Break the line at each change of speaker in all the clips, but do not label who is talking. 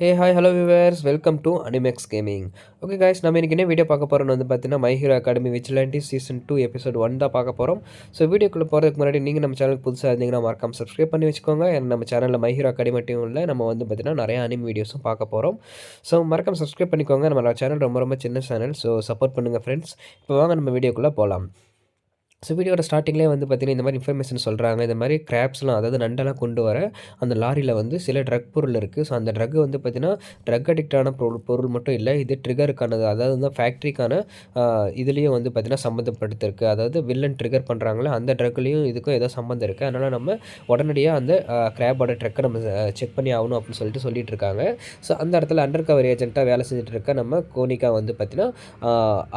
Hey hi hello viewers welcome to Animex gaming okay guys நம்ம இன்றைக்கி என்ன video பார்க்க போகிறோம்னு வந்து பார்த்தீங்கன்னா My Hero Academia vigilante season two episode one தான் பார்க்க போகிறோம் ஸோ வீடியோக்குள்ளே போகிறதுக்கு முன்னாடி நீங்கள் நம்ம சேனலுக்கு புதுசாக இருந்தீங்கன்னா மறக்காம சப்ஸ்கிரைப் பண்ணி வச்சுக்கோங்க. ஏன்னா நம்ம சேனலில் மை ஹீரோ அகாடமி மட்டும் இல்லை நம்ம வந்து பார்த்தீங்கன்னா நிறைய அனிம் வீடியோஸும் பார்க்க போகிறோம் ஸோ மறக்காம சப்ஸ்கிரைப் பண்ணிக்கோங்க. நம்ம சேனல் ரொம்ப ரொம்ப சின்ன சேனல் ஸோ சப்போர்ட் பண்ணுங்கள் ஃப்ரெண்ட்ஸ் இப்போ வாங்க நம்ம வீடியோக்குள்ளே போகலாம் ஸோ வீடியோட ஸ்டார்டிங்லேயே வந்து பார்த்திங்கன்னா இந்த மாதிரி இன்ஃபர்மேஷன் சொல்கிறாங்க இந்த மாதிரி கிராப்ஸ்லாம் அதாவது நண்டெல்லாம் கொண்டு வர அந்த லாரியில் வந்து சில ட்ரக் பொருள் இருக்குது ஸோ அந்த ட்ரக் வந்து பார்த்திங்கன்னா ட்ரக் அடிக்டான பொருள் பொருள் மட்டும் இல்லை இது ட்ரிகருக்கானது அதாவது வந்து ஃபேக்ட்ரிக்கான இதுலேயும் வந்து பார்த்திங்கன்னா சம்மந்தப்படுத்திருக்கு அதாவது வில்லன் ட்ரிகர் பண்ணுறாங்களே அந்த ட்ரக்லேயும் இதுக்கும் ஏதோ சம்மந்தம் இருக்குது அதனால் நம்ம உடனடியாக அந்த கிராப்போட ட்ரக்கை நம்ம செக் பண்ணி ஆகணும் அப்படின்னு சொல்லிட்டு சொல்லிட்டு இருக்காங்க. ஸோ அந்த இடத்துல அண்டர் கவர் ஏஜென்ட்டாக வேலை செஞ்சுட்டு இருக்க நம்ம கோனிகா வந்து பார்த்திங்கன்னா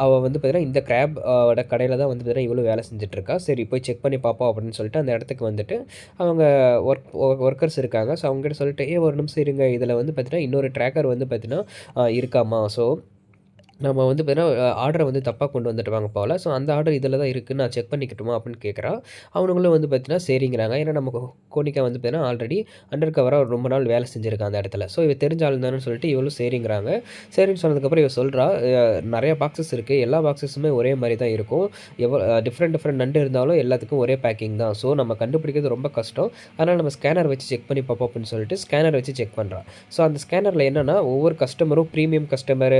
அவள் வந்து பார்த்திங்கன்னா இந்த கிராபோட கடையில் தான் வந்து பார்த்திங்கன்னா இவ்வளோ வேலை செஞ்சிட்ருக்கா. சரி போய் செக் பண்ணி பார்ப்போம் அப்படின்னு சொல்லிட்டு அந்த இடத்துக்கு வந்துட்டு அவங்க ஒர்க் ஒர்க்கர்ஸ் இருக்காங்க. ஸோ அவங்ககிட்ட சொல்லிட்டு ஏ ஒரு நிமிஷம் இருங்க. இதில் வந்து பார்த்தீங்கன்னா இன்னொரு ட்ராக்கர் வந்து பார்த்தீங்கன்னா இருக்காமா ஸோ நம்ம வந்து பார்த்தீங்கன்னா ஆர்டரை வந்து தப்பாக கொண்டு வந்துட்டுவாங்க போல். ஸோ அந்த ஆர்டர் இதில் தான் இருக்குது நான் செக் பண்ணிக்கட்டுமா அப்படின்னு கேட்குறான் அவனுங்களும் வந்து பார்த்தீங்கன்னா சரிங்கிறாங்க. ஏன்னா நம்ம கோனிக்கா வந்து பார்த்தீங்கன்னா ஆல்ரெடி அண்டர் கவராக ரொம்ப நாள் வேலை செஞ்சுருக்கான் அந்த இடத்துல. ஸோ இவ தெரிஞ்ச ஆள் தானே சொல்லிட்டு இவ்வளோ சரிங்கிறாங்க. சரின்னு சொன்னதுக்கப்புறம் இவ சொல்கிறா நிறைய பாக்ஸஸ் இருக்குது எல்லா பாக்ஸஸுமே ஒரே மாதிரி தான் இருக்கும். எவ்வளோ டிஃப்ரெண்ட் டிஃப்ரெண்ட் நண்டு இருந்தாலும் எல்லாத்துக்கும் ஒரே பேக்கிங் தான். ஸோ நம்ம கண்டுபிடிக்கிறது ரொம்ப கஷ்டம். அதனால் நம்ம ஸ்கேனர் வச்சு செக் பண்ணி பார்ப்போம் அப்படின்னு சொல்லிட்டு ஸ்கேனர் வச்சு செக் பண்ணுறான் ஸோ அந்த ஸ்கேனரில் என்னென்னா ஒவ்வொரு கஸ்டமரும் premium customer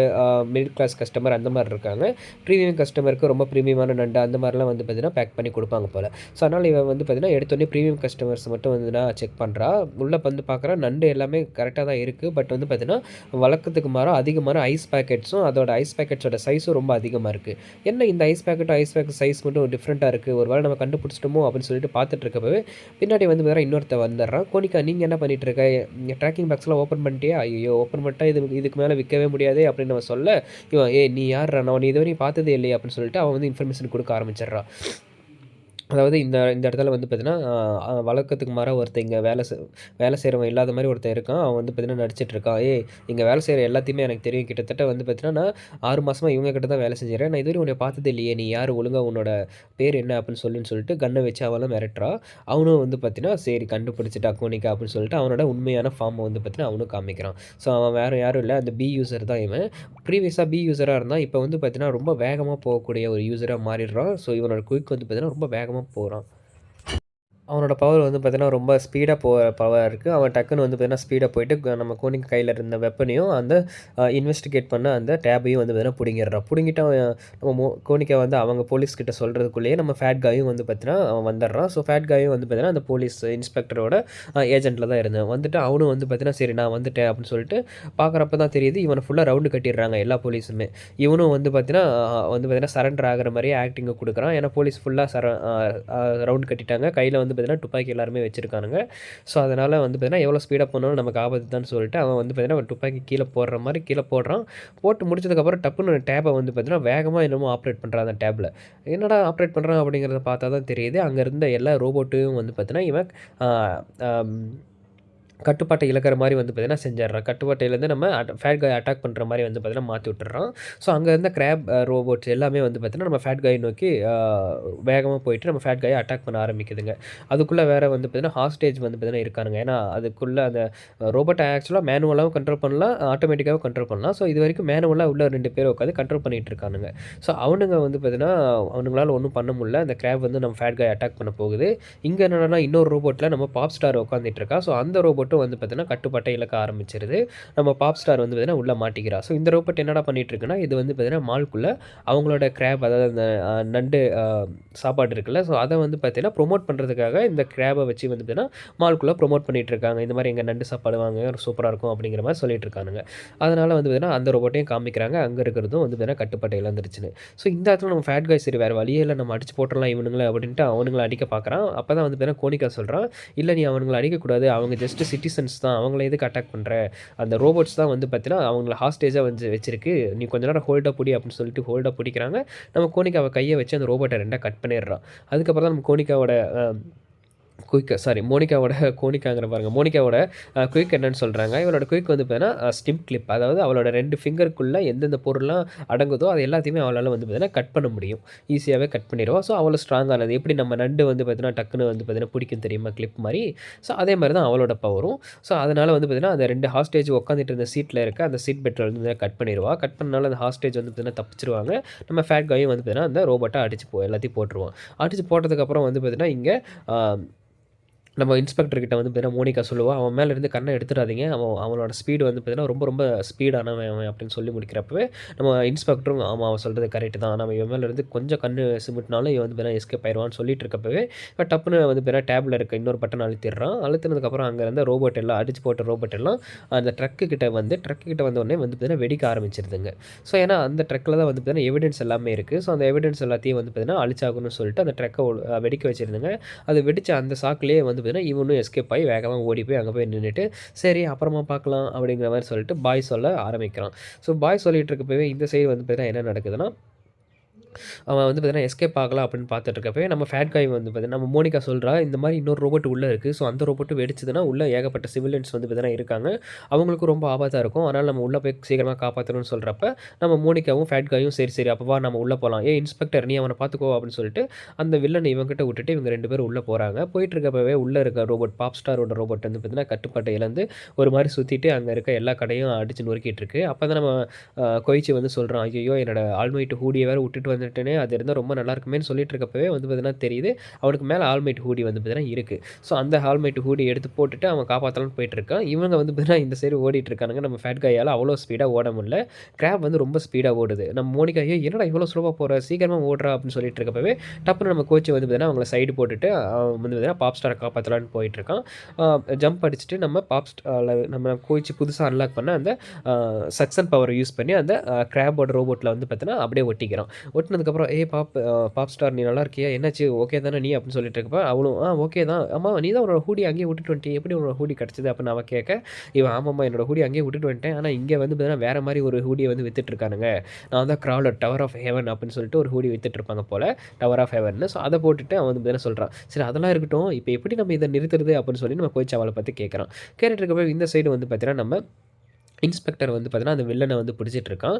middle class class customer அந்த மாதிரி இருக்காங்க. ப்ரீமியம் கஸ்டமருக்கு ரொம்ப ப்ரீமியமான நண்டு அந்த மாதிரிலாம் வந்து பார்த்திங்கன்னா பேக் பண்ணி கொடுப்பாங்க போல். ஸோ அதனால் இவன் வந்து பார்த்திங்கன்னா எடுத்தோடனே ப்ரீமியம் கஸ்டமர்ஸ் மட்டும் வந்து நான் செக் பண்ணுறா உள்ளே வந்து பார்க்குறா நண்டு எல்லாமே கரெக்டாக தான் இருக்குது பட் வந்து பார்த்திங்கன்னா வழக்கத்துக்கு மாறும் அதிகமான ஐஸ் பேக்கெட்ஸும் அதோட ஐஸ் பேக்கெட்ஸோட சைஸும் ரொம்ப அதிகமாக இருக்குது என்ன இந்த ஐஸ் பேக்கெட்டும் ஐஸ் பேக்கெட் சைஸ் மட்டும் டிஃப்ரெண்ட்டாக இருக்குது ஒரு வேளை நம்ம கண்டுபிடிச்சிட்டோமோ அப்படின்னு சொல்லிட்டு பார்த்துட்டு இருக்கப்பவே பின்னாடி வந்து பார்த்தா இன்னொருத்த வந்துடுறான். கோனிக்கா நீங்கள் என்ன பண்ணிட்டு இருக்க? ட்ராக்கிங் பாக்ஸ்லாம் ஓப்பன் பண்ணிட்டியா? ஐயோ ஓப்பன் பண்ணிட்டா இது இதுக்கு மேலே விற்கவே முடியாது அப்படின்னு நம்ம சொல்ல இவன் ஏ நீ யார் நான் நீ இதுவரையும் பார்த்ததே இல்லையா அப்படின்னு சொல்லிட்டு அவன் வந்து இன்ஃபர்மேஷன் கொடுக்க ஆரம்பிச்சிடுறான் அதாவது இந்த இந்த இடத்துல வந்து பார்த்தீங்கன்னா வழக்கத்துக்கு மாறாக ஒருத்தன் இங்கே வேலை வேலை செய்கிறவன் இல்லாத மாதிரி ஒருத்தன் இருக்கான். அவன் வந்து பார்த்தீங்கன்னா நடிச்சிட்ருக்கான் ஏ இங்கே வேலை செய்கிற எல்லாத்தையுமே எனக்கு தெரியும். கிட்டத்தட்ட வந்து பார்த்தீங்கன்னா நான் ஆறு மாதமாக இவங்க கிட்ட தான் வேலை செஞ்சுறேன் நான் இதுவரை உன்னை பார்த்தது இல்லையே. நீ யார்? ஒழுங்காக உன்னோட பேர் என்ன? அப்படின்னு சொல்லுன்னு சொல்லிட்டு கண்ணை வச்சு அவெல்லாம் மிரட்டுறா. அவனும் வந்து பார்த்தீங்கன்னா சரி கண்டுபிடிச்சிட்டா கோனிக்கா அப்படின்னு சொல்லிட்டு அவனோட உண்மையான ஃபார்மை வந்து பார்த்தீங்கன்னா அவனும் காமிக்கிறான். ஸோ அவன் வேறு யாரும் இல்லை. அந்த பி யூசர் தான் இவன். ப்ரீவியஸாக பி யூஸராக இருந்தால் இப்போ வந்து பார்த்தீங்கன்னா ரொம்ப வேகமாக போகக்கூடிய ஒரு யூஸராக மாறிடுறான். ஸோ இவனோட குயிக் வந்து பார்த்தீங்கன்னா ரொம்ப வேகமாக போகிறான் அவனோட பவர் வந்து பார்த்தீங்கன்னா ரொம்ப ஸ்பீடாக போகிற பவர் இருக்குது அவன் டக்குன்னு வந்து பார்த்தீங்கன்னா ஸ்பீடாக போயிட்டு நம்ம கோனிங் கையில் இருந்த வெப்பனையும் அந்த இன்வெஸ்டிகேட் பண்ண அந்த டேபையும் வந்து பார்த்தீங்கன்னா பிடிங்கிடுறான். பிடிங்கிட்டு அவன் நம்ம மோ கோனிக்கா வந்து அவங்க போலீஸ் கிட்ட சொல்கிறதுக்குள்ளேயே நம்ம ஃபேட் காயும் வந்து பார்த்தீங்கன்னா அவன் வந்துடுறான். ஸோ ஃபேட் காயும் வந்து பார்த்தீங்கன்னா அந்த போலீஸ் இன்ஸ்பெக்டரோட ஏஜென்ட்டில் தான் இருந்தேன். வந்துட்டு அவனும் வந்து பார்த்தீங்கன்னா சரி நான் வந்துட்டேன் அப்படின்னு சொல்லிட்டு பார்க்குறப்ப தான் தெரியுது இவனை ஃபுல்லாக ரவுண்டு கட்டிடுறாங்க எல்லா போலீஸுமே இவனும் வந்து பார்த்தீங்கன்னா வந்து பார்த்தீங்கன்னா சரண்டர் ஆகிற மாதிரியே ஆக்டிங்கை கொடுக்குறான். ஏன்னா போலீஸ் ஃபுல்லாக சர ரவுண்டு கட்டிட்டாங்க. கையில் வந்து பார்த்தீங்கன்னா துப்பாக்கி எல்லாருமே வச்சிருக்கானுங்க. ஸோ அதனால் வந்து பார்த்தீங்கன்னா எவ்வளோ ஸ்பீடாக போனாலும் நமக்கு ஆபத்து தான் சொல்லிட்டு அவன் வந்து பார்த்தீங்கன்னா துப்பாக்கி கீழே போடுற மாதிரி கீழே போடுறான். போட்டு முடிச்சதுக்கப்புறம் டப்புன்னு டேப்பை வந்து பார்த்தீங்கன்னா வேகமாக என்னமோ ஆப்ரேட் பண்ணுறான் அந்த டேப்பில் என்னடா ஆப்ரேட் பண்ணுறான் அப்படிங்கிறத பார்த்தா தான் தெரியுது. அங்கே இருந்த எல்லா ரோபோட்டும் வந்து பார்த்தீங்கன்னா இவன் கட்டுப்பாட்டை இழக்கிற மாதிரி வந்து பார்த்திங்கன்னா செஞ்சிட்றான். கட்டுப்பாட்டையிலேருந்து நம்ம ஃபேட் காய் அட்டாக் பண்ணுற மாதிரி வந்து பார்த்திங்கன்னா மாற்றி விட்டுறான். ஸோ அங்கே இருந்த கிராப் ரோபோட்ஸ் uh, எல்லாமே வந்து பார்த்திங்கன்னா நம்ம ஃபேட் காய் நோக்கி uh, வேகமாக போயிட்டு நம்ம ஃபேட் காயை அட்டாக் பண்ண ஆரம்பிக்குதுங்க. அதுக்குள்ளே வேறு வந்து பார்த்திங்கன்னா ஹாஸ்டேஜ் வந்து பார்த்திங்கன்னா இருக்கானுங்க. ஏன்னா அதுக்குள்ளே அந்த ரோபோட்டை ஆக்சுவலாக மேனுவலாகவும் கண்ட்ரோல் பண்ணலாம் ஆட்டோமேட்டிக்காகவும் கண்ட்ரோல் பண்ணலாம். ஸோ இது வரைக்கும் மேனுவலாக உள்ள ரெண்டு பேர் உட்காந்து கண்ட்ரோல் பண்ணிகிட்டு இருக்கானுங்க. ஸோ அவனுங்க வந்து பார்த்திங்கன்னா அவனுங்களால் ஒன்றும் பண்ண முடியல. அந்த கிராப் வந்து நம்ம ஃபேட் காய் அட்டாக் பண்ண போகுது. இங்கே என்னென்னா இன்னொரு ரோபோட்டில் நம்ம பாப் ஸ்டார் உட்காந்துட்டு இருக்கா. ஸோ அந்த ரோபோட் ரோபோட்டும் வந்து பார்த்தீங்கன்னா கட்டுப்பாட்டை இழக்க ஆரம்பிச்சிருது. நம்ம பாப் ஸ்டார் வந்து பார்த்தீங்கன்னா உள்ளே மாட்டிக்கிறா. ஸோ இந்த ரோபோட் என்னடா பண்ணிகிட்ருக்குன்னா இது வந்து பார்த்தீங்கன்னா மால்குள்ளே அவங்களோட கிராப் அதாவது அந்த நண்டு சாப்பாடு இருக்குல்ல ஸோ அதை வந்து பார்த்தீங்கன்னா ப்ரொமோட் பண்ணுறதுக்காக இந்த கிராபை வச்சு வந்து பார்த்தீங்கன்னா மால்குள்ளே ப்ரொமோட் பண்ணிகிட்டு இருக்காங்க இந்த மாதிரி எங்கள் நண்டு சாப்பாடு வாங்க சூப்பராக இருக்கும் அப்படிங்கிற மாதிரி சொல்லிட்டு இருக்கானுங்க அதனால் வந்து பார்த்தீங்கன்னா அந்த ரோபோட்டையும் காமிக்கிறாங்க. அங்கே இருக்கிறதும் வந்து பார்த்தீங்கன்னா கட்டுப்பாட்டை இழந்துருச்சுன்னு. ஸோ இந்த இடத்துல நம்ம ஃபேட் காய் சரி வேறு வழியே இல்லை. நம்ம அடிச்சு போட்டுடலாம் இவனுங்களை அப்படின்ட்டு அவனுங்களை அடிக்க பார்க்குறான் அப்போ தான் வந்து பார்த்தீங்கன்னா கோனிக்கா சொல்கிறான் இல்லை நீ அவனுங்களை அடிக்கக்கூடாது. அவங்க ஜஸ்ட்டு சிட்டிசன்ஸ் தான் அவங்கள எதுக்கு அட்டாக் பண்ணுற அந்த ரோபோட்ஸ் தான் வந்து பார்த்தீங்கன்னா அவங்கள ஹாஸ்டேஜாக வந்து வச்சிருக்கு. நீ கொஞ்ச நேரம் ஹோல்டாக பிடி அப்படின்னு சொல்லிட்டு ஹோல்டாக பிடிக்கிறாங்க. நம்ம கோனிக்காவை கையை வச்சு அந்த ரோபோட்டை ரெண்டாக கட் பண்ணிடுறான். அதுக்கப்புறம் தான் நம்ம கோனிக்காவோட குயிக் சாரி மோனிகாவோட கோனிக்காங்கிற பாருங்கள் மோனிகாவோட குயிக் என்னன்னு சொல்கிறாங்க இவளோட குயிக் வந்து பார்த்தீங்கன்னா ஸ்டிம் கிளிப் அதாவது அவளோட ரெண்டு ஃபிங்கருக்குள்ளே எந்தெந்த பொருள்லாம் அடங்குதோ அது எல்லாத்தையுமே அவளால் வந்து பார்த்தீங்கன்னா கட் பண்ண முடியும். ஈஸியாகவே கட் பண்ணிடுவோம் ஸோ அவ்வளோ ஸ்ட்ராங்கானது எப்படி நம்ம நண்டு வந்து பார்த்தீங்கன்னா டக்குன்னு வந்து பார்த்தீங்கன்னா பிடிக்கும் தெரியுமா கிளிப் மாதிரி? ஸோ அதே மாதிரி தான் அவளோட பவரும் ஸோ அதனால் வந்து பார்த்தீங்கன்னா அந்த ரெண்டு ஹாஸ்டேஜ் உட்காந்துட்டு இருந்த சீட்டில் இருக்க அந்த சீட் பெட்டில் வந்து கட் பண்ணிடுவா. கட் பண்ணனால அந்த ஹாஸ்டேஜ் வந்து பார்த்தீங்கன்னா தப்பிச்சிருவாங்க. நம்ம ஃபேட் காயும் வந்து பார்த்தீங்கன்னா அந்த ரோபோட்டை அடிச்சு போ எல்லாத்தையும் போட்டுருவோம் அடிச்சு போட்டதுக்கப்புறம் வந்து பார்த்தீங்கன்னா இங்கே நம்ம இன்ஸ்பெக்டர்கிட்ட வந்து பார்த்தீங்கன்னா மோனிகா சொல்லுவாள் அவன் மேலேருந்து கண்ணை எடுத்துடாதீங்க. அவன் அவனோட ஸ்பீடு வந்து பார்த்தீங்கன்னா ரொம்ப ரொம்ப ஸ்பீடானவன் அவன் அப்படின்னு சொல்லி முடிக்கிறப்பவே நம்ம இன்ஸ்பெக்டரும் ஆமாம் அவன் சொல்கிறது கரெக்டு தான். நம்ம இவன் மேலேருந்து கொஞ்சம் கண் சிமிட்னாலும் இவன் வந்து பார்த்தீங்கன்னா எஸ்கேப் ஆயிடுவான்னு சொல்லிட்டு இருக்கப்பவே இப்போ டப்புன்னு வந்து பார்த்தீங்கன்னா டேபில் இருக்க இன்னொரு பட்டன் அழுத்திடுறான். அழுத்தினதுக்கப்புறம் அங்கே இருந்த ரோபோட் எல்லாம் அடிச்சு போட்ட ரோபோட் எல்லாம் அந்த ட்ரக்கு கிட்ட வந்து ட்ரக்கு கிட்ட வந்த உடனே வந்து பார்த்தீங்கன்னா வெடிக்க ஆரம்பிச்சிருதுங்க. ஸோ ஏன்னா அந்த ட்ரக்கில் தான் வந்து பார்த்தீங்கன்னா எவிடன்ஸ் எல்லாமே இருக்குது ஸோ அந்த எவிடன்ஸ் எல்லாத்தையும் வந்து பார்த்தீங்கன்னா அழிச்சாகணும்னு சொல்லிட்டு அந்த ட்ரக்கை வெடிக்க வச்சுருந்துங்க. அது வெடித்த அந்த சாக்குலேயே வந்து பார்த்தீங்கன்னா இவனும் எஸ்கேப் ஆகி வேகமாக ஓடி போய் அங்கே போய் நின்றுட்டு சரி அப்புறமா பார்க்கலாம் அப்படிங்கிற மாதிரி சொல்லிட்டு பாய் சொல்ல ஆரம்பிக்கிறான். ஸோ பாய் சொல்லிட்டு இருக்கப்பவே இந்த சைடு வந்து பார்த்தீங்கன்னா என்ன நடக்குதுன்னா அவன் வந்து பார்த்தீங்கன்னா எஸ்கேப் ஆகலாம் அப்படின்னு பார்த்துட்ருக்கப்பவே நம்ம ஃபேட் காய் வந்து பார்த்தீங்கன்னா நம்ம மோனிகா சொல்கிறா இந்த மாதிரி இன்னொரு ரோபோட் உள்ளே இருக்குது ஸோ அந்த ரோபோட்டு வெடிச்சதுன்னா உள்ளே ஏகப்பட்ட சிவிலியன்ஸ் வந்து பார்த்தீங்கன்னா இருக்காங்க. அவங்களுக்கும் ரொம்ப ஆபத்தாக இருக்கும். அதனால் நம்ம உள்ளே போய் சீக்கிரமாக காப்பாற்றணும்னு சொல்கிறப்ப நம்ம மோனிகாவும் ஃபேட் காயும் சரி சரி அப்போ வா நம்ம உள்ளே போகலாம் ஏ இன்ஸ்பெக்டர் நீ அவனை பார்த்துக்கோ அப்படின்னு சொல்லிட்டு அந்த வில்லனை இவங்ககிட்ட விட்டுட்டு இவங்க ரெண்டு பேரும் உள்ளே போகிறாங்க போயிட்டு இருக்கப்பவே உள்ளே இருக்க ரோபோட் பாப் ஸ்டாரோட ரோபோட் வந்து பார்த்தீங்கன்னா கட்டுப்பாட்டை இழந்து ஒரு மாதிரி சுற்றிட்டு அங்கே இருக்க எல்லா கடையும் அடித்து நொறுக்கிட்டு இருக்கு அப்போ தான் நம்ம கொய்ச்சி வந்து சொல்கிறோம் ஐயோ என்னோட ஆல்மைட்டு ஹூடியை வேறு விட்டுட்டு வந்து வந்துட்டுனே அது இருந்தால் ரொம்ப நல்லா இருக்குமேனு சொல்லிட்டு இருக்கப்பவே வந்து பார்த்தீங்கன்னா தெரியுது. அவனுக்கு மேலே ஆல்மைட் ஹூடி வந்து பார்த்தீங்கன்னா இருக்குது ஸோ அந்த ஆல்மைட் ஹூடி எடுத்து போட்டுட்டு அவன் காப்பாற்றலாம்னு போயிட்டுருக்கான். இவங்க வந்து பார்த்தீங்கன்னா இந்த சைடு ஓடிட்டு இருக்கானுங்க நம்ம ஃபேட் கையால் அவ்வளோ ஸ்பீடாக ஓட முடியல. கிராப் வந்து ரொம்ப ஸ்பீடாக ஓடுது. நம்ம மோனிகா ஐயோ என்னடா இவ்வளோ ஸ்லோவாக போகிற சீக்கிரமாக ஓடுறா அப்படின்னு சொல்லிட்டு இருக்கப்பவே டப்புன்னு நம்ம கோச்சு வந்து பார்த்தீங்கன்னா அவங்கள சைடு போட்டுட்டு அவன் வந்து பார்த்தீங்கன்னா பாப் ஸ்டாரை காப்பாற்றலான்னு போயிட்டுருக்கான். ஜம்ப் அடிச்சுட்டு நம்ம பாப் ஸ்டாரில் நம்ம கோச்சு புதுசாக அன்லாக் பண்ண அந்த சக்சன் பவரை யூஸ் பண்ணி அந்த கிராபோட ரோபோட்டில் வந்து பார்த்தீங்கன்னா அப்படியே ஒட்டிக்கிறான். ஒட்டினதுக்கப்புறம் ஏ பாப் பாப் ஸ்டார் நீ நல்லா இருக்கியா? என்னாச்சு? ஓகே தானே நீ? அப்படின்னு சொல்லிட்டு இருக்கப்ப அவளும் ஆ ஓகே தான். ஆமாம் நீ தான் உன்னோட ஹூடி அங்கேயே விட்டுட்டு வந்துட்டு எப்படி உன்னோட ஹூடி கிடச்சிது? அப்படின்னு அவன் கேட்க இவன் ஆமாம்மா என்னோட ஹூடி அங்கேயே விட்டுட்டு வந்துட்டேன். ஆனால் இங்கே வந்து பார்த்தீங்கன்னா வேறு மாதிரி ஒரு ஹூடியை வந்து வித்துட்டு இருக்கானுங்க நான் தான் க்ராவலர் டவர் ஆஃப் ஹெவன் அப்படின்னு சொல்லிட்டு ஒரு ஹூடி வித்துட்டு இருப்பாங்க போல் டவர் ஆஃப் ஹெவன் ஸோ அதை போட்டுட்டு அவன் வந்து பார்த்தீங்கன்னா சொல்கிறான் சரி அதெல்லாம் இருக்கட்டும். இப்போ எப்படி நம்ம இதை நிறுத்துறது? அப்படின்னு சொல்லி நம்ம கோயிச்சாவளை அவளை பற்றி கேட்குறான். கேட்டுட்டு இருக்கப்போ இந்த சைடு வந்து பார்த்தீங்கன்னா நம்ம இன்ஸ்பெக்டர் வந்து பார்த்தீங்கன்னா அந்த வில்லனை வந்து பிடிச்சிட்டு இருக்கான்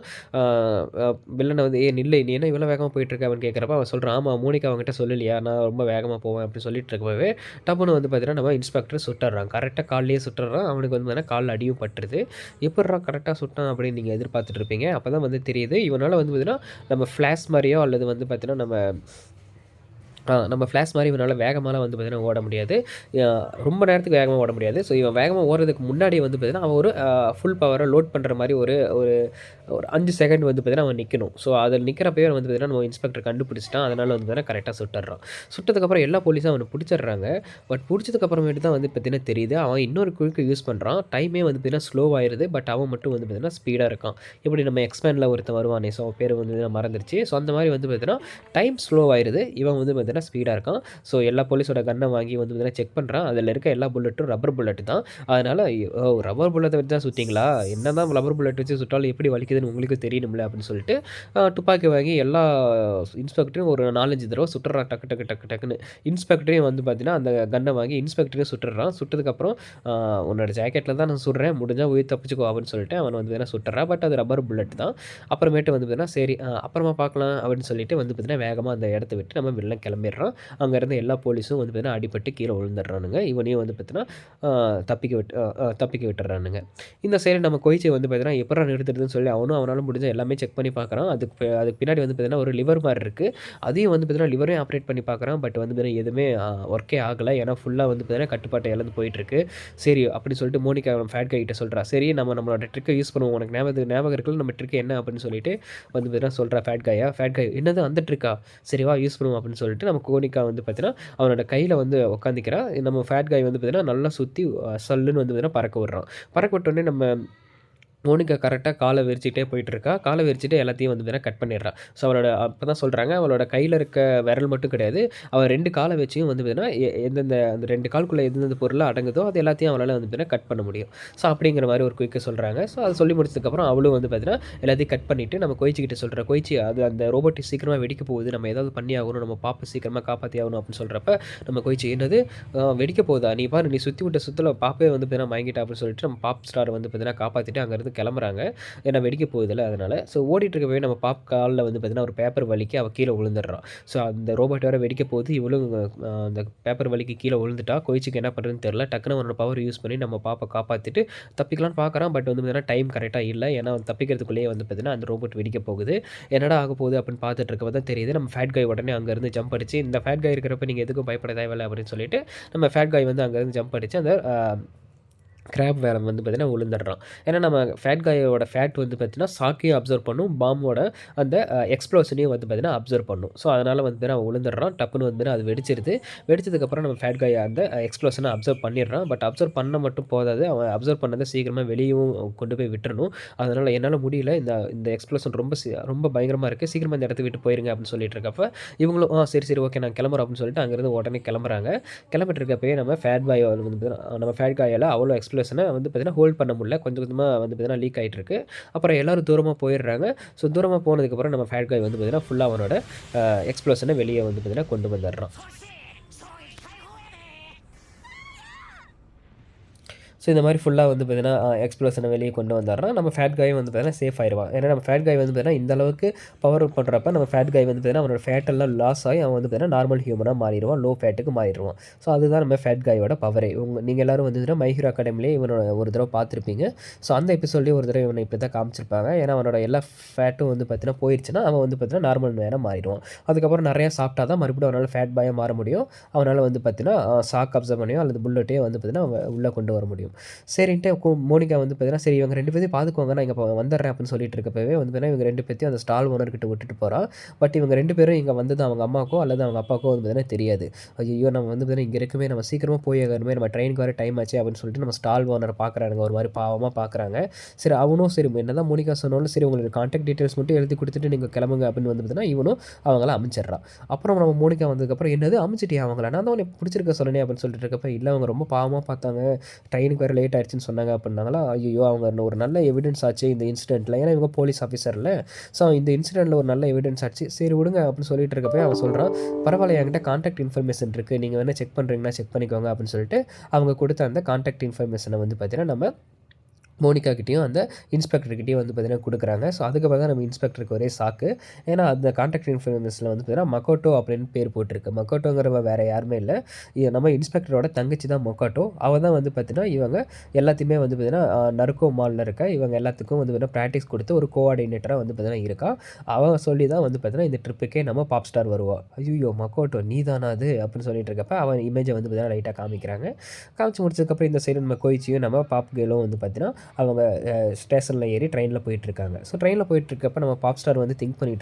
வில்லனை வந்து ஏ நில்லை நீ என்ன இவ்வளோ வேகமாக போயிட்டுருக்க அவன் கேட்குறப்ப அவன் சொல்கிறான் ஆமாம் மோனிகா அவங்ககிட்ட சொல்லலையா நான் ரொம்ப வேகமாக போவேன் அப்படின்னு சொல்லிட்டு இருக்கவே டப்புன்னு வந்து பார்த்தீங்கன்னா நம்ம இன்ஸ்பெக்டர் சுட்டுறான். கரெக்டாக கால்லேயே சுட்டுறான். அவனுக்கு வந்து பார்த்தீங்கன்னா காலில் அடியும் பட்டுருது. எப்படா கரெக்டாக சுட்டான்? அப்படின்னு நீங்கள் எதிர்பார்த்துட்டு இருப்பீங்க அப்போ தான் வந்து தெரியுது இவனால் வந்து பார்த்தீங்கன்னா நம்ம ஃப்ளாஷ் மாதிரியோ அல்லது வந்து பார்த்தீங்கன்னா நம்ம நம்ம ஃப்ளாஷ் மாதிரி இவனால் வேகமாகலாம் வந்து பார்த்திங்கன்னா ஓட முடியாது. ரொம்ப நேரத்துக்கு வேகமாக ஓட முடியாது. ஸோ இவன் வேகமாக ஓடுறதுக்கு முன்னாடி வந்து பார்த்திங்கன்னா அவன் ஒரு ஃபுல் பவரை லோட் பண்ணுற மாதிரி ஒரு ஒரு ஒரு அஞ்சு செகண்ட் வந்து பார்த்திங்கன்னா அவன் நிற்கணும் ஸோ அதில் நிற்கிறப்பவே வந்து பார்த்திங்கன்னா நம்ம இன்ஸ்பெக்டர் கண்டுபிடிச்சிட்டான். அதனால் வந்து பார்த்தீங்கன்னா கரெக்டாக சுட்டுறான். சுட்டதுக்கப்புறம் எல்லா போலீஸும் அவனை பிடிச்சிடுறாங்க. பட் பிடிச்சதுக்கப்புறமேட்டு தான் வந்து பார்த்திங்கன்னா தெரியுது. அவன் இன்னொரு குழுக்கு யூஸ் பண்ணுறான் டைமே வந்து பார்த்திங்கன்னா ஸ்லோவாயிருது பட் அவன் மட்டும் வந்து பார்த்திங்கன்னா ஸ்பீடாக இருக்கான். இப்படி நம்ம எக்ஸ்பேனில் ஒருத்தன் வருவானே? ஸோ பேர் வந்து மறந்துருச்சு. ஸோ அந்த மாதிரி வந்து பார்த்திங்கன்னா டைம் ஸ்லோ ஆயிடுது இவன் வந்து பார்த்திங்கன்னா ஸ்பீடாக இருக்கான். ஸோ எல்லா போலீஸோட கன்னை வாங்கி வந்து பார்த்தீங்கன்னா செக் பண்ணுறான் அதில் இருக்க எல்லா புல்லட்டும் ரப்பர் புல்லட்டு தான். அதனால் ஓ ரப்பர் புல்லட்டை வச்சு தான் சுற்றிங்களா என்ன தான் ரப்பர் புல்லட் வச்சு சுட்டாலும் எப்படி வலிக்குதுன்னு உங்களுக்கு தெரியணும்ல அப்படின்னு சொல்லிட்டு துப்பாக்கி வாங்கி எல்லா இன்ஸ்பெக்டரும் ஒரு நாலஞ்சு தடவை சுட்டுறான். டக்கு டக்கு டக்கு டக்குன்னு. இன்ஸ்பெக்டரையும் வந்து பார்த்தீங்கன்னா அந்த கன்னை வாங்கி இன்ஸ்பெக்டரையும் சுட்டுறான். சுட்டதுக்கப்புறம் உன்னோட ஜாக்கெட்டில் தான் நான் சுடுறேன். முடிஞ்சால் உயிர் தப்பிச்சுக்கோ அப்படின்னு சொல்லிட்டு அவன் வந்து பார்த்தீங்கன்னா சுட்டுறான். பட் அது ரப்பர் புல்லட் தான். அப்புறமேட்டு வந்து பார்த்தீங்கன்னா சரி அப்புறமா பார்க்கலாம் அப்படின்னு சொல்லிட்டு வந்து பார்த்தீங்கன்னா வேகமாக அந்த இடத்த விட்டு நம்ம வெளில கிளம்பிடுறோம் அங்கே இருந்த எல்லா போலீஸும் வந்து பார்த்தீங்கன்னா அடிபட்டு கீழே விழுந்துடுறானுங்க. இவனையும் வந்து பார்த்தீங்கன்னா தப்பிக்க விட்டு தப்பிக்க விட்டுறானுங்க. இந்த சைடு நம்ம கொய்ச்சி வந்து பார்த்தீங்கன்னா எப்படா நிறுத்துறதுன்னு சொல்லி அவனும் அவனால் முடிஞ்ச எல்லாமே செக் பண்ணி பார்க்குறான். அதுக்கு அதுக்கு பின்னாடி வந்து பார்த்தீங்கன்னா ஒரு லிவர் மாதிரி இருக்குது அதையும் வந்து பார்த்தீங்கன்னா லிவரையும் ஆப்ரேட் பண்ணி பார்க்குறான். பட் வந்து பார்த்தீங்கன்னா எதுவுமே ஒர்க்கே ஆகலை. ஏன்னா ஃபுல்லாக வந்து பார்த்தீங்கன்னா கட்டுப்பாட்டை இழந்து போயிட்டுருக்கு. சரி அப்படி சொல்லிட்டு மோனிகா ஃபேட் கிட்ட சொல்கிறா சரி நம்ம நம்மளோட ட்ரிக்கை யூஸ் பண்ணுவோம். உனக்கு ஞாபகம் ஞாபகம் இருக்குல்ல? நம்ம ட்ரிக் என்ன அப்படின்னு சொல்லிட்டு வந்து பார்த்தீங்கன்னா சொல்கிறா ஃபேட் காயா ஃபேட் காய் என்னது அந்த ட்ரிக்கா சரிவா யூஸ் பண்ணுவோம் அப்படின்னு சொல்லிட்டு நம்ம கோனிக்கா வந்து பார்த்தீங்கன்னா அவனோட கையில் வந்து உட்காந்துக்கிறான் நம்ம ஃபேட் காய் வந்து பார்த்தீங்கன்னா நல்லா சுற்றி சல்லுன்னு வந்து பார்த்தீங்கன்னா பறக்க விடுறான். பறக்க விட்டோடனே நம்ம மோனிகா கரெக்டாக காலை விரிச்சிட்டே போயிட்டுருக்கா. காலை விரிச்சிட்டு எல்லாத்தையும் வந்து கட் பண்ணிடுறா. ஸோ அவளோட அப்போ தான் சொல்கிறாங்க அவளோட கையில் இருக்க விரல் மட்டும் கிடையாது. அவள் ரெண்டு காலை வச்சியும் வந்து பார்த்தீங்கன்னா எ- எந்தெந்த அந்த ரெண்டு கால்குள்ளே எந்தெந்த பொருளாக அடங்குதோ அது எல்லாத்தையும் அவளால் வந்து பார்த்தீங்கன்னா கட் பண்ண முடியும். ஸோ அப்படிங்கிற மாதிரி ஒரு குயிக்கை சொல்கிறாங்க ஸோ அதை சொல்லி முடிச்சதுக்கப்புறம் அவளும் வந்து பார்த்தீங்கன்னா எல்லாத்தையும் கட் பண்ணிவிட்டு நம்ம கொய்ச்சிக்கிட்ட சொல்கிற கொய்ச்சி அது அந்த ரோபோட் சீக்கிரமாக வெடிக்க போகுது. நம்ம ஏதாவது பண்ணி ஆகணும். நம்ம பாப்பை சீக்கிரமாக காப்பாற்றி ஆகணும் அப்படின்னு சொல்கிறப்ப நம்ம கொய்ச்சி என்னது? வெடிக்க போகுதா? நீ பாரு நீ சுற்றி விட்ட சுற்றில் பாப்பே வந்து பார்த்தீங்கன்னா வாங்கிட்டா அப்படின்னு சொல்லிட்டு நம்ம பாப் ஸ்டார் வந்து பார்த்தீங்கன்னா காப்பாற்றிட்டு அங்கேருந்து கிளம்புறாங்க. ஏன்னா வெடிக்க போகுதில்ல அதனால். ஸோ ஓடிட்டு போய் நம்ம பாப் காலில் வந்து பார்த்தீங்கன்னா ஒரு பேப்பர் வலிக்கு அவள் கீழே விழுந்துடுறான் ஸோ அந்த ரோபோட் வேறு வெடிக்க போகுது. இவளும் அந்த பேப்பர் வலிக்கு கீழே விழுந்துட்டா. கொய்ச்சிக்கு என்ன பண்ணுறதுன்னு தெரில டக்குன்னு அவனோட பவர் யூஸ் பண்ணி நம்ம பாப்பை காப்பாற்றிட்டு தப்பிக்கலாம்னு பார்க்குறான் பட் வந்து பார்த்தீங்கன்னா டைம் கரெக்டாக இல்லை. ஏன்னா தப்பிக்கிறதுக்குள்ளேயே வந்து பார்த்தீங்கன்னா அந்த ரோபோட் வெடிக்க போகுது. என்னடா ஆக போகுது அப்படின்னு பார்த்துட்டு இருக்கப்ப தான் தெரியுது. நம்ம ஃபேட் காய் உடனே அங்கேருந்து ஜம்ப் அடிச்சு இந்த ஃபேட் காய் இருக்கிறப்ப நீங்கள் எதுக்கும் பயப்பட தேவையில்லை அப்படின்னு சொல்லிட்டு நம்ம ஃபேட் காய் வந்து அங்கேருந்து ஜம்ப் அடிச்சு அந்த கிராப் வேலை வந்து பார்த்திங்கன்னா விழுந்துடுறான் ஏன்னா நம்ம ஃபேட் காயோட ஃபேட் வந்து பார்த்திங்கன்னா சாக்கையும் அப்சர்வ் பண்ணும் பாம்போட அந்த எக்ஸ்ப்ளோஷனையும் வந்து பார்த்திங்கன்னா அப்சர்வ் பண்ணும். ஸோ அதனால் வந்து அவன் விழுந்துடுறான் டப்புன்னு வந்து அது வெடிச்சிருது. வெடிச்சதுக்கப்புறம் நம்ம ஃபேட் காயை அந்த எக்ஸ்ப்ளோஷனை அப்சர்வ் பண்ணிடுறான். பட் அப்சர்வ் பண்ண மட்டும் போதாது. அவன் அப்சர்வ் பண்ணதை சீக்கிரமாக வெளியும் கொண்டு போய் விட்டுறணும். அதனால் என்னால் முடியல. இந்த இந்த எக்ஸ்ப்ளோஷன் ரொம்ப ரொம்ப பயங்கரமாக இருக்குது சீக்கிரமாக இந்த இடத்த விட்டு போயிருங்க அப்படின்னு சொல்லிட்டு இருக்கப்ப இவங்களும் ஆ சரி சரி ஓகே நான் கிளம்புறோம் அப்படின்னு சொல்லிட்டு அங்கேருந்து உடனே கிளம்புறாங்க. கிளம்பிட்டு இருக்கப்பயே நம்ம ஃபேட் பாய் வந்து நம்ம ஃபேட் காயால் அவ்வளோ சர்க்குலேஷனை வந்து பார்த்தீங்கன்னா ஹோல்ட் பண்ண முடியல. கொஞ்சம் கொஞ்சமாக வந்து பார்த்தீங்கன்னா லீக் ஆகிட்டு இருக்கு அப்புறம் எல்லாரும் தூரமாக போயிடுறாங்க. ஸோ தூரமாக போனதுக்கப்புறம் நம்ம ஃபேட் காய் வந்து பார்த்தீங்கன்னா ஃபுல்லாக அவனோட எக்ஸ்ப்ளோஷனை வெளியே வந்து பார்த்தீங்கன்னா கொண்டு வந்துடுறான். ஸோ இந்த மாதிரி ஃபுல்லாக வந்து பார்த்தீங்கன்னா எக்ஸ்ப்ளோஷனை வெளியே கொண்டு வந்துடுறோம் நம்ம ஃபேட் காயும் வந்து பார்த்தீங்கன்னா சேஃப் ஆயிடுவான் ஏன்னா நம்ம ஃபேட் காய் வந்து பார்த்தீங்கன்னா இந்த அளவுக்கு பவர் பண்ணுறப்ப நம்ம ஃபேட் காய் வந்து பார்த்தீங்கன்னா அவனோட ஃபேட்டெல்லாம் லாஸ் ஆகி அவன் வந்து பார்த்தீங்கன்னா நார்மல் ஹியூமனாக மாறிடுவான் லோ ஃபேட்டுக்கு மாறிடுவான். ஸோ அதுதான் நம்ம ஃபேட் காயோட பவரே உங்க நீங்கள் எல்லாரும் வந்து பார்த்தீங்கன்னா அகாடமிலே இவனோட ஒரு தடவை பார்த்துருப்பீங்க. ஸோ அந்த எபிசோட்லேயே ஒரு தடவை இவனை இப்போ தான் காமிச்சிருப்பாங்க. ஏன்னா அவனோட எல்லா ஃபேட்டும் வந்து பார்த்தீங்கன்னா போயிடுச்சுன்னா அவன் வந்து பார்த்தீங்கன்னா நார்மல் மேனாக மாறிடுவான். அதுக்கப்புறம் நிறையா சாப்பிட்டா தான் மறுபடியும் அவனால் ஃபேட் பாயாக மாற முடியும். அவனால் வந்து பார்த்தீங்கன்னா சாக் அப்சர்வ் பண்ணியோ அல்லது புல்லட்டையோ வந்து பார்த்தீங்கன்னா அவன் உள்ளே கொண்டு வர முடியும். சரின்ட்டு மோனிகா வந்து பார்த்தீங்கன்னா சரி இவங்க ரெண்டு பேர்த்தையும் பார்த்துக்கோங்க நான் இங்கே வந்துடுறேன் அப்படின்னு சொல்லிட்டு இருக்கப்பவே வந்து பார்த்தீங்கன்னா இவங்க ரெண்டு பேர்த்தையும் அந்த ஸ்டால் ஓனர்கிட்ட விட்டுட்டு போகிறான் பட் இவங்க ரெண்டு பேரும் இங்கே வந்தது அவங்க அம்மாக்கோ அல்லது அவங்க அப்பாக்கோ வந்து பார்த்தீங்கன்னா தெரியாது. ஐயோ நம்ம வந்து பார்த்தீங்கன்னா இங்கே இருக்குமே நம்ம சீக்கிரமாக போய் ஆகணுமே நம்ம ட்ரெயினுக்கு வர டைம் ஆச்சு அப்படின்னு சொல்லிட்டு நம்ம ஸ்டால் ஓனரை பார்க்குறாங்க ஒரு மாதிரி பாவமாக பார்க்குறாங்க சரி அவனும் சரி என்ன தான் மோனிகா சொன்னாலும் சரி உங்களுக்கு கான்டாக்ட் டீட்டெயில்ஸ் மட்டும் எழுதி கொடுத்துட்டு நீங்கள் கிளம்புங்க அப்படின்னு வந்து பார்த்தீங்கன்னா இவனும் அவங்கள அமைச்சிடுறான். அப்புறம் நம்ம மோனிகா வந்ததுக்கப்புறம் என்னது அமைச்சிட்டியா அவங்கள? நான் தான் உனக்கு பிடிச்சிருக்க சொல்லணே அப்படின்னு சொல்லிட்டு இருக்கப்போ இல்லை அவங்க ரொம்ப பாவமாக பார்த்தாங்க. ட்ரெயினுக்கு வேறு லேட் ஆயிடுச்சுன்னு சொன்னாங்க அப்படின்னாங்களா? ஐயோ அவங்க ஒரு நல்ல எவிடன்ஸ் ஆச்சு இந்த இன்சிடென்ட்டில் ஏன்னா இவங்க போலீஸ் ஆஃபீஸரில் ஸோ இந்த இன்சிடென்ட்டில் ஒரு நல்ல எவிடன்ஸ் ஆச்சு. சரி விடுங்க அப்படின்னு சொல்லிட்டு இருக்கப்போ அவன் சொல்கிறான் பரவாயில்ல என்கிட்ட கான்டாக்ட் இன்ஃபர்மேஷன் இருக்குது நீங்கள் வேணால் செக் பண்ணுறீங்கன்னா செக் பண்ணிக்கோங்க அப்படின்னு சொல்லிட்டு அவங்க கொடுத்த அந்த கான்டாக்ட் இன்ஃபர்மேஷனை வந்து பார்த்தீங்கன்னா நம்ம மோனிகா கிட்டேயும் அந்த இன்ஸ்பெக்டர்கிட்டையும் வந்து பார்த்தீங்கன்னா கொடுக்குறாங்க. ஸோ அதுக்கப்புறம் தான் நம்ம இன்ஸ்பெக்டருக்கு ஒரே சாக்கு. ஏன்னா அந்த கான்டாக்ட் இன்ஃபர்மேஷனில் வந்து பார்த்தீங்கன்னா மக்கோட்டோ அப்படின்னு பேர் போட்டிருக்கு. மக்கோட்டோங்கிறவ வேறு யாருமே இல்லை. இது நம்ம இன்ஸ்பெக்டரோட தங்கச்சி தான் மொக்கோட்டோ. அவள் தான் வந்து பார்த்தீங்கன்னா இவங்க எல்லாத்தையுமே வந்து பார்த்தீங்கன்னா நர்கோ மாலில் இருக்க. இவங்க எல்லாத்துக்கும் வந்து பார்த்தீங்கன்னா ப்ராக்டிஸ் கொடுத்து ஒரு கோஆர்டினேட்டராக வந்து பார்த்தீங்கன்னா இருக்கா. அவன் சொல்லி தான் வந்து பார்த்தீங்கன்னா இந்த ட்ரிப்புக்கே நம்ம பாப் ஸ்டார் வருவா. ஐயோ மக்கோட்டோ நீ தானா அது? அப்படின்னு சொல்லிட்டு இருக்கப்ப அவன் இமேஜை வந்து பார்த்தீங்கன்னா லைட்டாக காமிக்கிறாங்க. காமிச்சு முடிச்சதுக்கப்புறம் இந்த சைடு நம்ம கோயிச்சியும் நம்ம பாப் கேலும் வந்து பார்த்தீங்கன்னா அவங்க ஸ்டேஷனில் ஏறி ட்ரெயினில் போயிட்டுருக்காங்க. ஸோ ட்ரெயினில் போயிட்டுருக்கப்ப நம்ம பாப் ஸ்டார் வந்து திங்க் பண்ணிட்டு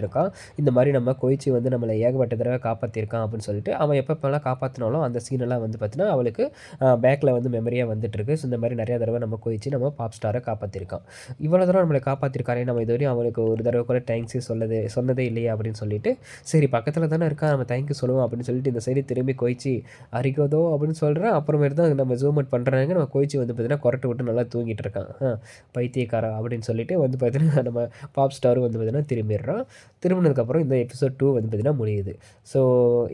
இந்த மாதிரி நம்ம கோயிச்சி வந்து நம்மளை ஏகப்பட்ட தடவை காப்பாற்றிருக்கான் அப்படின்னு சொல்லிட்டு அவன் எப்பப்பெல்லாம் காப்பாற்றினாலும் அந்த சீனெல்லாம் வந்து பார்த்தீங்கன்னா அவளுக்கு பேக்கில் வந்து மெமரியாக வந்துட்டுருக்கு. ஸோ இந்த மாதிரி நிறையா தடவை நம்ம கோயிச்சி நம்ம பாப் ஸ்டாரை காப்பாற்றிருக்கான் இவ்வளோ தடவை நம்மளை காப்பாற்றிருக்காரே நம்ம இதுவரையும் அவளுக்கு ஒரு தடவை கூட தேங்க்ஸே சொல்லது சொன்னதே இல்லையா அப்படின்னு சொல்லிட்டு சரி பக்கத்தில் தானே இருக்கா நம்ம தேங்க்யூ சொல்லுவோம் அப்படின்னு சொல்லிட்டு இந்த சைடு திரும்பி கோயிச்சி அரிக்கோதோ அப்படின்னு சொல்கிறேன் அப்புறமேட்டு தான் நம்ம ஜூம் அவுட் பண்ணுறாங்க நம்ம கோயிச்சி வந்து பார்த்தீங்கன்னா கொரட்டை விட்டு நல்லா தூங்கிட்டு இருக்கான் பைத்தியக்காரா அப்படின்னு சொல்லிட்டு வந்து பார்த்தீங்கன்னா நம்ம பாப் ஸ்டாரும் வந்து பார்த்தீங்கன்னா திரும்பிடுறான் திரும்பினதுக்கப்புறம் இந்த எபிசோட் டூ வந்து பார்த்திங்கன்னா முடியுது. ஸோ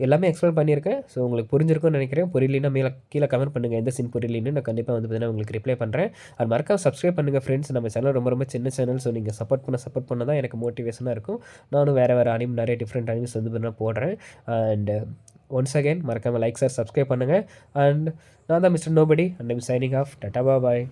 எல்லாமே எக்ஸ்பிளைன் பண்ணியிருக்கேன். ஸோ உங்களுக்கு புரிஞ்சிருக்கும்னு நினைக்கிறேன். புரியலனா மேலே கீழே கமெண்ட் பண்ணுங்கள் எந்த சீன் புரியலன்னு நான் கண்டிப்பாக வந்து பார்த்தீங்கன்னா உங்களுக்கு ரிப்ளை பண்ணுறேன் அது மறக்காம சப்ஸ்கிரைப் பண்ணுங்கள் ஃப்ரெண்ட்ஸ் நம்ம சேனல் ரொம்ப ரொம்ப சின்ன சேனல் ஸோ நீங்கள் சப்போர்ட் பண்ண சப்போர்ட் பண்ண தான் எனக்கு மோட்டிவேஷனாக இருக்கும். நானும் வேறு வேறு அனிம் நிறைய டிஃப்ரெண்ட் அனிம்ஸ் வந்து பார்த்தீங்கன்னா போடுறேன். அண்ட் ஒன்ஸ் அகைன் மறக்காமல் லைக் சார் சப்ஸ்கிரைப் பண்ணுங்கள் அண்ட் நான் தான் Mister Nobody and I'm signing off tata bye